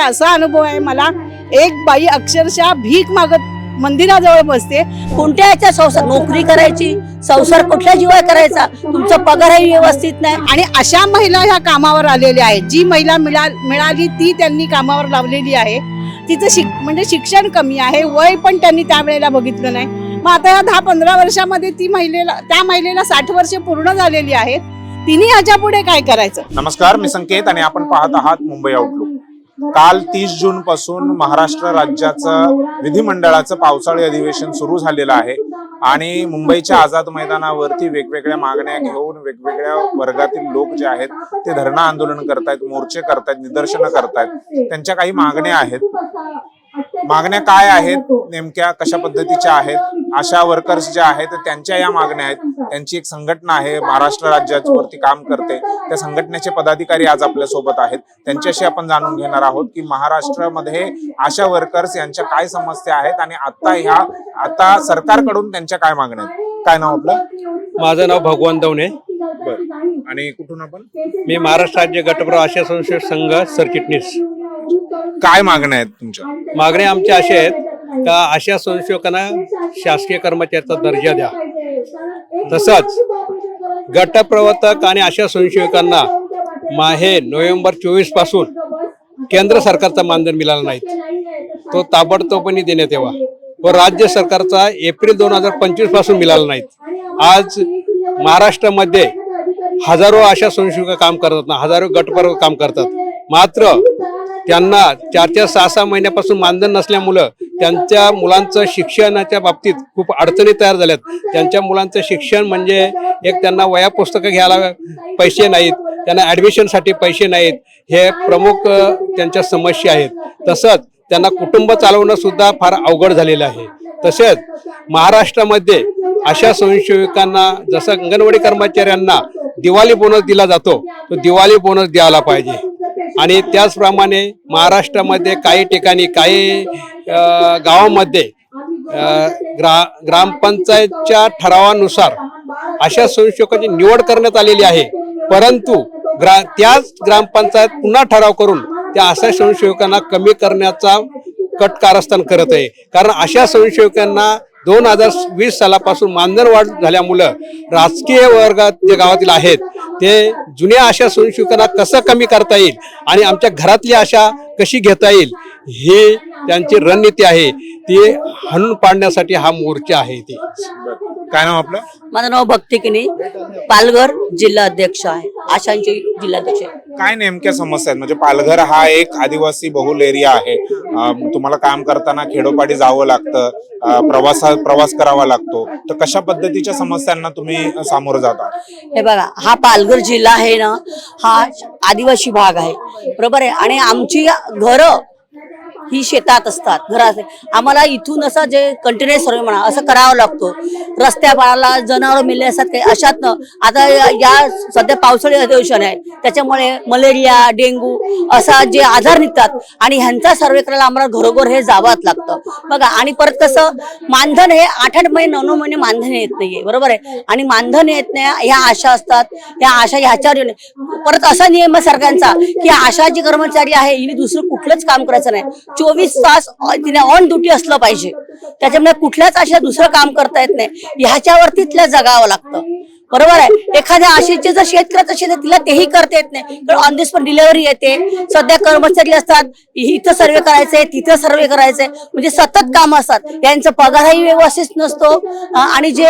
असा अनुभव आहे मला. एक बाई अक्षरशः भीक मागत मंदिराजवळ बसते. कोणत्या याच्या संसार नोकरी करायची? संसार कुठल्या जीवा करायचा? तुमचा पगारही व्यवस्थित नाही. आणि अशा महिला ह्या कामावर आलेल्या आहेत. जी महिला मिळाली ती त्यांनी कामावर लावलेली आहे. तिचं शिक म्हणजे शिक्षण कमी आहे. वय पण त्यांनी त्यावेळेला बघितलं नाही. मग आता या दहा पंधरा वर्षामध्ये ती महिलेला त्या महिलेला साठ वर्ष पूर्ण झालेली आहेत. तिने ह्याच्या पुढे काय करायचं? नमस्कार मी संकेत आणि आपण पाहत आहात मुंबई आउटलुक काल तीस जून पासून महाराष्ट्र राज्याचं विधिमंडळाचं पावसाळी अधिवेशन सुरू झालेलं आहे. आणि मुंबईच्या आझाद मैदानावरती वेगवेगळ्या मागण्या घेऊन वेगवेगळ्या वर्गातील लोक जे आहेत ते धरणं आंदोलन करतायत मोर्चे करतायत निदर्शनं करतायत. त्यांच्या काही मागण्या आहेत. मागण्या काय आहेत? नेमक्या कशा पद्धतीच्या आहेत? आशा वर्कर्स ज्या आहेत त्यांच्या या मागण्या आहेत. त्यांची एक संघटना आहे महाराष्ट्र राज्यावरती काम करते. त्या संघटनेचे पदाधिकारी आज आपल्यासोबत आहेत. त्यांच्याशी आपण जाणून घेणार आहोत की महाराष्ट्रामध्ये आशा वर्कर्स यांच्या काय समस्या आहेत आणि आता ह्या आता सरकारकडून त्यांच्या काय मागण्या आहेत? काय नाव आपलं? माझं नाव भगवान दवणे. आणि कुठून आपण? मी महाराष्ट्र राज्य गटप्रव आशा संशोध संघ सरचिटणीस काय मागण्या आहेत तुमच्या? मागण्या आमचे असे आहेत का अशा संशोधकांना शासकीय कर्मचाऱ्याचा दर्जा द्या. तसंच गटप्रवर्तक आणि अशा संशोधकांना माहे नोव्हेंबर चोवीसपासून केंद्र सरकारचा मानधन मिळाला नाहीत तो ताबडतोबपणे देण्यात यावा. व राज्य सरकारचा एप्रिल दोन हजार पंचवीसपासून मिळाला नाहीत आज महाराष्ट्रामध्ये हजारो अशा संशोधक काम करतात ना हजारो गटपर्व काम करतात. मात्र त्यांना चार चार सहा सहा महिन्यापासून मानधन नसल्यामुळं त्यांच्या मुलांचं शिक्षणाच्या बाबतीत खूप अडचणी तयार झाल्यात. त्यांच्या मुलांचं शिक्षण म्हणजे एक त्यांना वया पुस्तकं घ्यायला पैसे नाहीत त्यांना ॲडमिशनसाठी पैसे नाहीत हे प्रमुख त्यांच्या समस्या आहेत. तसंच त्यांना कुटुंब चालवणं सुद्धा फार अवघड झालेलं आहे. तसेच महाराष्ट्रामध्ये अशा स्वयंसेविकांना जसं अंगणवाडी कर्मचाऱ्यांना दिवाळी बोनस दिला जातो तो दिवाळी बोनस द्यायला पाहिजे. आणि त्याचप्रमाणे महाराष्ट्रामध्ये काही ठिकाणी काही गावामध्ये ग्रा ग्रामपंचायतच्या ठरावानुसार अशा स्वयंसेवकाची निवड करण्यात आलेली आहे. परंतु ग्रा त्याच ग्रामपंचायत पुन्हा ठराव करून त्या अशा स्वयंसेवकांना कमी करण्याचा कट कारस्थान करत आहे. कारण अशा स्वयंसेवकांना दोन हजार वीस सालापासून मानधन वाढ झाल्यामुळं राजकीय वर्गात जे गावातील आहेत ते जुन्या आशा स्वयंसेवकांना कसं कमी करता येईल आणि आमच्या घरातली आशा कशी घेता येईल ही त्यांची रणनीती आहे. ती हाणून पाडण्यासाठी हा मोर्चा आहे ती काय नाव आपलं? माझं नाव भक्ती किनी. पालघर जिल्हा अध्यक्ष आहे. आशांची जिल्हाध्यक्ष आहे. काय नेमक्या समस्या आहेत? म्हणजे पालघर हा एक आदिवासी बहुल एरिया आहे. अं, तुम्हाला काम करताना खेडोपाडी जावं लागतं अं, प्रवासा प्रवास करावा लागतो. तर कशा पद्धतीच्या समस्यांना तुम्ही सामोरं जाता? हे बघा हा पालघर जिल्हा आहे ना हा आदिवासी भाग आहे. बरोबर आहे? आणि आमची घरं ही शेतात असतात. घरात आम्हाला इथून असं जे कंटिन्युअस सर्वे म्हणा असं करावं लागतो. रस्त्या पाळाला जनावर मेले असतात काही अशातनं. आता या- सध्या पावसाळी अधिवेशन आहे. त्याच्यामुळे मलेरिया डेंगू असा जे आजार निघतात आणि ह्यांचा सर्वे करायला आम्हाला घरोघर हे जावंच लागतं. बघा आणि परत कसं मानधन हे आठ आठ महिने नऊ नऊ महिने मानधन येत नाहीये. बरोबर आहे? आणि मानधन येत नाही ह्या आशा असतात ह्या आशा ह्याच्यावर परत असा नियम आहे सरकारचा की आशा जी कर्मचारी आहे हिने दुसरं कुठलंच काम करायचं नाही. चोवीस तास तिने ऑन ड्युटी असलं पाहिजे. त्याच्यामुळे कुठल्याच अशा दुसरं काम करता येत नाही. ह्याच्यावरती तिला जगावं लागतं. बरोबर आहे? एखाद्या आशेचे जर शेतकऱ्याचं शेत तिला तेही करता येत नाही. कारण ऑन दी स्पॉट डिलिव्हरी येते. सध्या कर्मचारी असतात इथं सर्वे करायचंय तिथं सर्वे करायचंय. म्हणजे सतत काम असतात. यांचा पगारही व्यवस्थित नसतो. आणि जे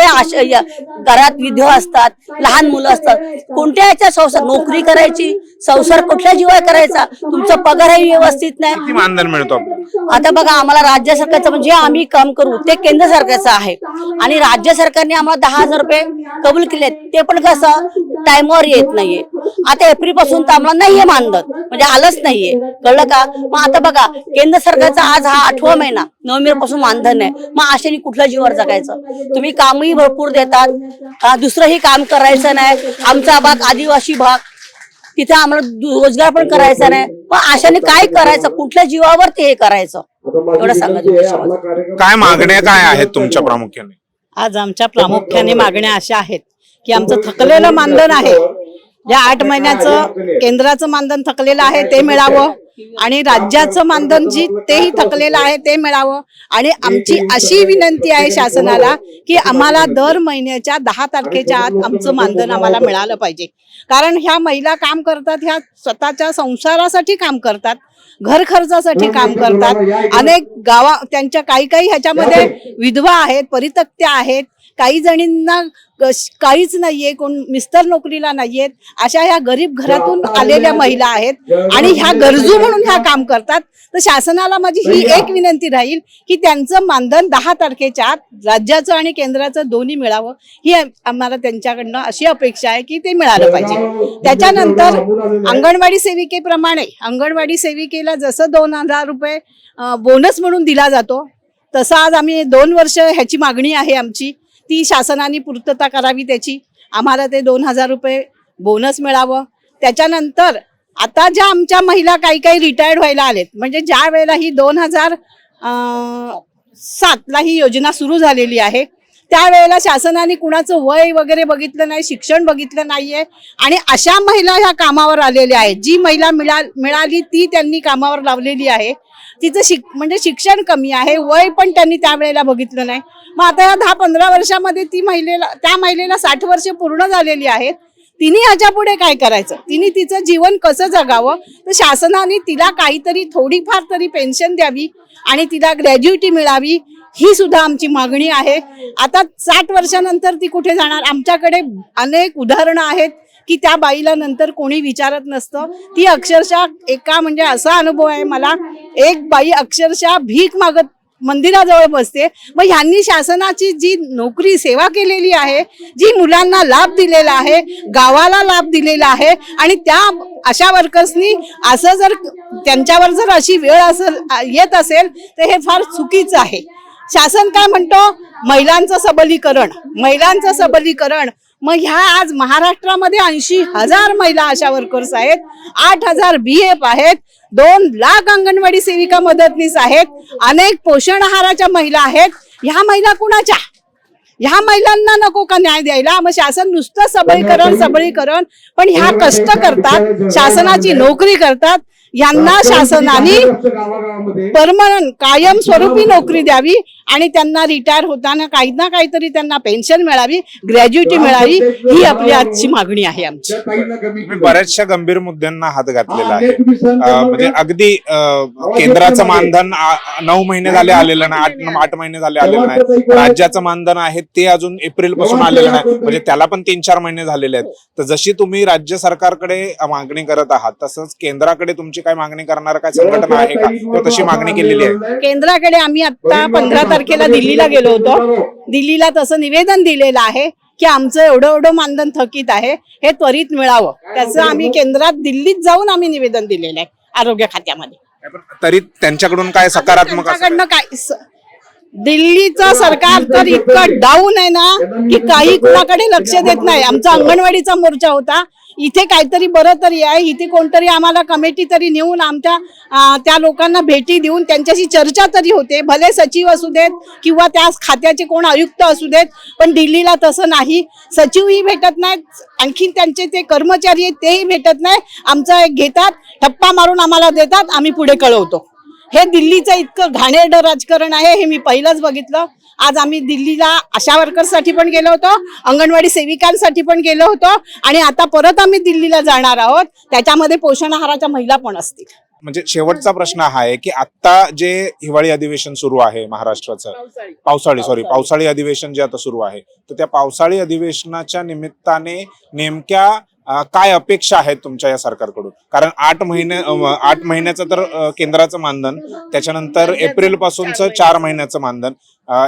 घरात विधवा असतात लहान मुलं असतात कोणत्या याच्या संसार? नोकरी करायची संसार कुठल्या जीवाय करायचा? तुमचा पगारही व्यवस्थित नाही. मानधन मिळतो आता बघा आम्हाला राज्य सरकारचं म्हणजे आम्ही काम करू ते केंद्र सरकारचं आहे. आणि राज्य सरकारने आम्हाला दहा हजार रुपये कबूल केलेत ते पण कसं टाइमवर येत नाहीये. आता एप्रिलपासून तर आम्हाला नाहीये मानधन. म्हणजे आलंच नाहीये. कळलं का? मग आता बघा केंद्र सरकारचा आज हा आठवा महिना. नोव्हेंबरपासून मानधन आहे. मग अशाने कुठल्या जीवावर जगायचं? तुम्ही कामही भरपूर देतात. दुसरंही काम करायचं नाही. आमचा भाग आदिवासी भाग. तिथे आम्हाला रोजगार पण करायचा नाही. मग अशाने काय करायचं? कुठल्या जीवावर ते हे करायचं? एवढं सांगायचं काय मागण्या काय आहेत तुमच्या प्रामुख्याने? आज आमच्या प्रामुख्याने मागण्या अशा आहेत. की आमचं थकलेलं मानधन आहे. ज्या आठ महिन्याचं केंद्राचं मानधन थकलेलं आहे ते मिळावं. आणि राज्याचं मानधन जी तेही थकलेलं आहे ते मिळावं. आणि आमची अशी विनंती आहे शासनाला की आम्हाला दर महिन्याच्या दहा तारखेच्या आत आमचं मानधन आम्हाला मिळालं पाहिजे. कारण ह्या महिला काम करतात ह्या स्वतःच्या संसारासाठी काम करतात घर खर्चासाठी काम करतात. अनेक गावा त्यांच्या काही काही ह्याच्यामध्ये विधवा आहेत परितक्त्या आहेत. काही जणींना काहीच नाहीये कोण मिस्तर नोकरीला नाहीयेत अशा ह्या गरीब घरातून आलेल्या महिला आहेत आणि ह्या गरजू म्हणून ह्या काम करतात. तर शासनाला माझी ही एक विनंती राहील की त्यांचं मानधन दहा तारखेच्या आत राज्याचं आणि केंद्राचं दोन्ही मिळावं ही आम- आम्हाला त्यांच्याकडनं अशी अपेक्षा आहे की ते मिळालं पाहिजे. त्याच्यानंतर अंगणवाडी सेविकेप्रमाणे अंगणवाडी सेविकेला जसं दोन हजार रुपये बोनस म्हणून दिला जातो तसं आज आम्ही दोन वर्ष ह्याची मागणी आहे आमची. ती शासनाने पूर्तता करावी त्याची. आम्हाला ते दोन हजार रुपये बोनस मिळावं. त्याच्यानंतर आता ज्या आमच्या महिला काही काही रिटायर्ड व्हायला आलेत म्हणजे ज्या वेळेला ही दोन हजार सातला ही योजना सुरू झालेली आहे त्यावेळेला शासनाने कुणाचं वय वगैरे बघितलं नाही शिक्षण बघितलं नाहीये. आणि अशा महिला ह्या कामावर आलेल्या आहेत. जी महिला मिळा मिळाली ती त्यांनी कामावर लावलेली आहे. तिचं शिक म्हणजे शिक्षण कमी आहे वय पण त्यांनी त्यावेळेला बघितलं नाही. मग आता या दहा पंधरा वर्षामध्ये ती महिलेला त्या महिलेला साठ वर्ष पूर्ण झालेली आहेत. तिने ह्याच्या पुढे काय करायचं? तिने तिचं जीवन कसं जगावं? तर शासनाने तिला काहीतरी थोडीफार तरी पेन्शन द्यावी आणि तिला ग्रॅज्युएटी मिळावी ही सुद्धा आमची मागणी आहे. आता साठ वर्षानंतर ती कुठे जाणार? आमच्याकडे अनेक उदाहरणं आहेत. की त्या बाईला नंतर कोणी विचारत नसतं. ती अक्षरशः एका म्हणजे असा अनुभव आहे मला. एक बाई अक्षरशः भीक मागत मंदिराजवळ बसते. मग ह्यांनी शासनाची जी नोकरी सेवा केलेली आहे जी मुलांना लाभ दिलेला आहे गावाला लाभ दिलेला आहे आणि त्या अशा वर्कर्सनी असं जर त्यांच्यावर जर अशी वेळ असं येत असेल तर हे फार चुकीचं आहे. शासन काय म्हणतो? महिलांचं सबलीकरण. महिलांचं सबलीकरण. मग ह्या आज महाराष्ट्रामध्ये ऐंशी हजार महिला अशा वर्कर्स आहेत. आठ हजार बी एफ आहेत. दोन लाख अंगणवाडी सेविका मदतनीस आहेत. अनेक पोषण आहाराच्या महिला आहेत. ह्या महिला कुणाच्या? ह्या महिलांना नको का न्याय द्यायला? मग शासन नुसतं सबलीकरण सबलीकरण पण ह्या कष्ट करतात. शासनाची नोकरी करतात. यांना शासनाने परमनंट कायम स्वरूपी नोकरी द्यावी आणि त्यांना रिटायर होताना काही ना काहीतरी त्यांना पेन्शन मिळावी ग्रॅज्युइटी मिळावी ही आपली आजची मागणी आहे आमची. बऱ्याचशा गंभीर मुद्द्यांना हात घातलेला आहे. म्हणजे अगदी केंद्राचं मानधन नऊ महिने झाले आलेलं नाही आठ आठ महिने झाले आलेलं नाही. राज्याचं मानधन आहे ते अजून एप्रिलपासून आलेलं नाही. म्हणजे त्याला पण तीन चार महिने झालेले आहेत. तर जशी तुम्ही राज्य सरकारकडे मागणी करत आहात तसंच केंद्राकडे तुमची काय मागणी करणार काय संघटना आहे का? किंवा तशी मागणी केलेली आहे. केंद्राकडे आम्ही आता पंधरा तारखेला दिल्लीला गेलो होतो. दिल्लीला तसं निवेदन दिलेलं आहे की आमचं एवढं एवढं मानधन थकीत आहे हे त्वरित मिळावं. त्याचं आम्ही केंद्रात दिल्लीत जाऊन आम्ही निवेदन दिलेलं आहे आरोग्य खात्यामध्ये. पण तरी त्यांच्याकडून काय सकारात्मक असं त्यांच्याकडनं काय? स- दिल्लीचं सरकार तर इतकं डाऊन आहे ना की काही कुणाकडे लक्ष देत नाही. आमचा अंगणवाडीचा मोर्चा होता इथे काहीतरी बरं तरी आहे. इथे कोणतरी आम्हाला कमिटी तरी नेऊन आमच्या त्या लोकांना भेटी देऊन त्यांच्याशी चर्चा तरी होते. भले सचिव असू देत किंवा त्या खात्याचे कोण आयुक्त असू देत पण दिल्लीला तसं नाही. सचिवही भेटत नाहीत. आणखीन त्यांचे ते कर्मचारी आहेत तेही भेटत नाही. आमचा एक घेतात टप्पा मारून आम्हाला देतात आम्ही पुढे कळवतो. हे दिल्लीचं इतकं घाणेरडं राजकारण आहे हे मी पहिलंच बघितलं. आज आम्ही दिल्लीला आशा वर्कर्ससाठी पण गेलो होतो अंगणवाडी सेविकांसाठी पण गेलो होतो आणि आता परत आम्ही दिल्लीला जाणार आहोत. त्याच्यामध्ये पोषण आहाराच्या महिला पण असतील. म्हणजे शेवटचा प्रश्न हा आहे की आता जे हिवाळी अधिवेशन सुरू आहे महाराष्ट्राचं पावसाळी. सॉरी पावसाळी अधिवेशन जे आता सुरू आहे तर त्या पावसाळी अधिवेशनाच्या निमित्ताने नेमक्या काय अपेक्षा आहेत तुमच्या या सरकारकडून? कारण आठ महिने आठ महिन्याचं तर केंद्राचं मानधन त्याच्यानंतर एप्रिल पासूनचं चार महिन्याचं मानधन.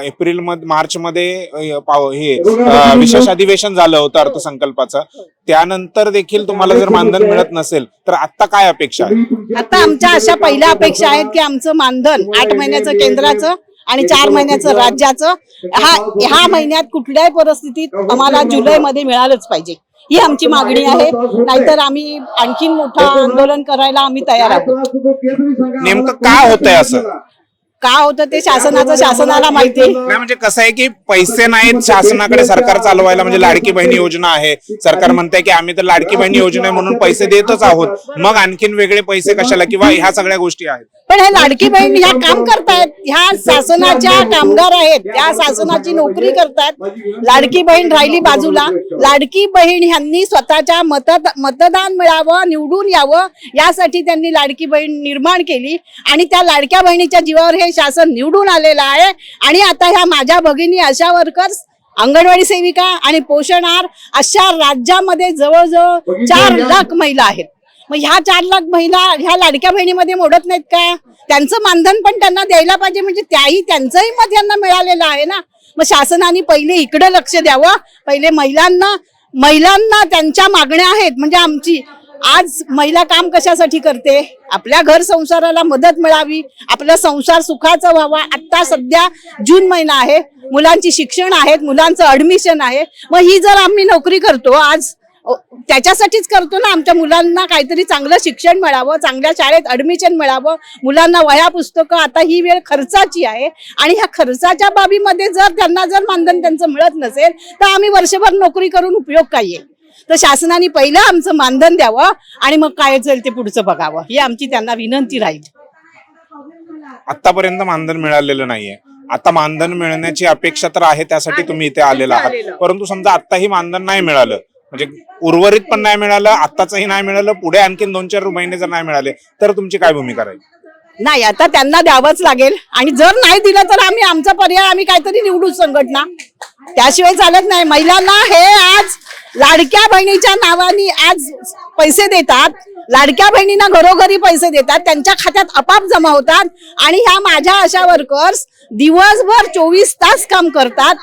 एप्रिलमध्ये मार्च मध्ये हे विशेष अधिवेशन झालं होतं अर्थसंकल्पाचं. त्यानंतर देखील तुम्हाला जर मानधन मिळत नसेल तर आता काय अपेक्षा आहे आता आमच्या अशा पहिल्या अपेक्षा आहेत की आमचं मानधन आठ महिन्याचं केंद्राचं आणि चार महिन्याचं राज्याचं हा ह्या महिन्यात कुठल्याही परिस्थितीत आम्हाला जुलैमध्ये मिळालंच पाहिजे. ही आमची मागणी आहे. नाहीतर आम्ही आणखीन मोठं आंदोलन करायला आम्ही तयार आहोत. नेमकं काय होतंय असं? का होतं ते शासनाचं शासनाला माहिती? नाही म्हणजे कसं आहे की पैसे नाहीत शासनाकडे सरकार चालवायला म्हणजे लाडकी बहिणी योजना आहे. सरकार म्हणतंय की आम्ही तर लाडकी बहिणी योजना आहे म्हणून पैसे देतच आहोत. मग आणखीन वेगळे पैसे कशाला किंवा ह्या सगळ्या गोष्टी आहेत. पण हे लाडकी बहीण ह्या काम करतायत ह्या शासनाच्या कामगार आहेत त्या शासनाची नोकरी करतायत. लाडकी बहीण राहिली बाजूला. लाडकी बहीण ह्यांनी स्वतःच्या मत मतदान मिळावं निवडून यावं यासाठी त्यांनी लाडकी बहीण निर्माण केली. आणि त्या लाडक्या बहिणीच्या जीवावर हे शासन निवडून आलेलं आहे. आणि आता ह्या माझ्या भगिनी आशा वर्कर्स अंगणवाडी सेविका आणि पोषणार अशा राज्यामध्ये जवळजवळ चार लाख महिला आहेत. मग ह्या चार लाख महिला ह्या लाडक्या बहिणीमध्ये मोडत नाहीत का? त्यांचं मानधन पण त्यांना द्यायला पाहिजे म्हणजे त्याही त्यांचंही मत यांना मिळालेलं आहे ना? मग शासनाने पहिले इकडे लक्ष द्यावं. पहिले महिलांना महिलांना त्यांच्या मागण्या आहेत. म्हणजे आमची आज महिला काम कशासाठी करते? आपल्या घर संसाराला मदत मिळावी आपला संसार सुखाचा व्हावा. आता सध्या जून महिना आहे. मुलांची शिक्षण आहेत मुलांचं ऍडमिशन आहे. मग ही जर आम्ही नोकरी करतो आज त्याच्यासाठीच करतो ना आमच्या मुलांना काहीतरी चांगलं शिक्षण मिळावं चांगल्या शाळेत ऍडमिशन मिळावं मुलांना वह्या पुस्तकं आता ही वेळ खर्चाची आहे. आणि ह्या खर्चाच्या बाबीमध्ये जर त्यांना जर मानधन त्यांचं मिळत नसेल तर आम्ही वर्षभर नोकरी करून उपयोग काय आहे? तर शासनाने पहिलं आमचं मानधन द्यावं आणि मग काय जाईल ते पुढचं बघावं. ही आमची त्यांना विनंती राहील. आतापर्यंत मानधन मिळालेलं नाहीये. आता मानधन मिळण्याची अपेक्षा तर आहे त्यासाठी तुम्ही इथे आलेला आहात. परंतु समजा आताही मानधन नाही मिळालं म्हणजे उर्वरित पण नाही मिळालं आत्ताचंही नाही मिळालं पुढे आणखीन दोन चार महिने जर नाही मिळाले तर तुमची काय भूमिका राहील? नाही आता त्यांना द्यावंच लागेल. आणि जर नाही दिलं तर आम्ही आमचा पर्याय आम्ही काहीतरी निवडू संघटना. त्याशिवाय चालत नाही. महिलांना हे आज लाडक्या बहिणीच्या नावाने आज पैसे देतात. लाडक्या बहिणींना घरोघरी पैसे देतात. त्यांच्या खात्यात आपाप जमा होतात. आणि ह्या माझ्या अशा वर्कर्स दिवसभर चोवीस तास काम करतात.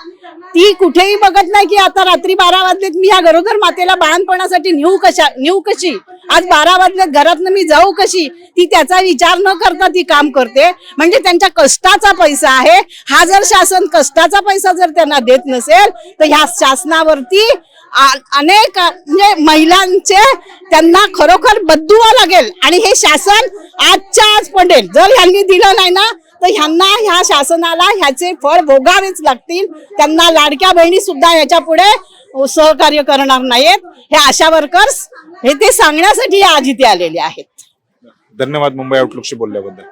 ती कुठेही बघत नाही की आता रात्री बारा वाजलेत. मी ह्या घरोघर मातेला बाळणपणासाठी नेऊ कशा नेऊ कशी? आज बारा वाजलेत. घरातनं मी जाऊ कशी? ती त्याचा विचार न करता ती काम करते. म्हणजे त्यांच्या कष्टाचा पैसा आहे. हा जर शासन कष्टाचा पैसा जर त्यांना देत नसेल तर ह्या शासनावरती अनेक म्हणजे महिलांचे त्यांना खरोखर बदुवा लागेल. आणि हे शासन आजच्या आज पडेल. जर ह्यांनी दिलं नाही ना तर ह्यांना ह्या शासनाला ह्याचे फळ भोगावेच लागतील. त्यांना लाडक्या बहिणी सुद्धा याच्यापुढे सहकार्य करणार नाहीत. हे आशा वर्कर्स हे ते सांगण्यासाठी आज इथे आलेले आहेत. धन्यवाद मुंबई आउटलुकशी बोलल्याबद्दल.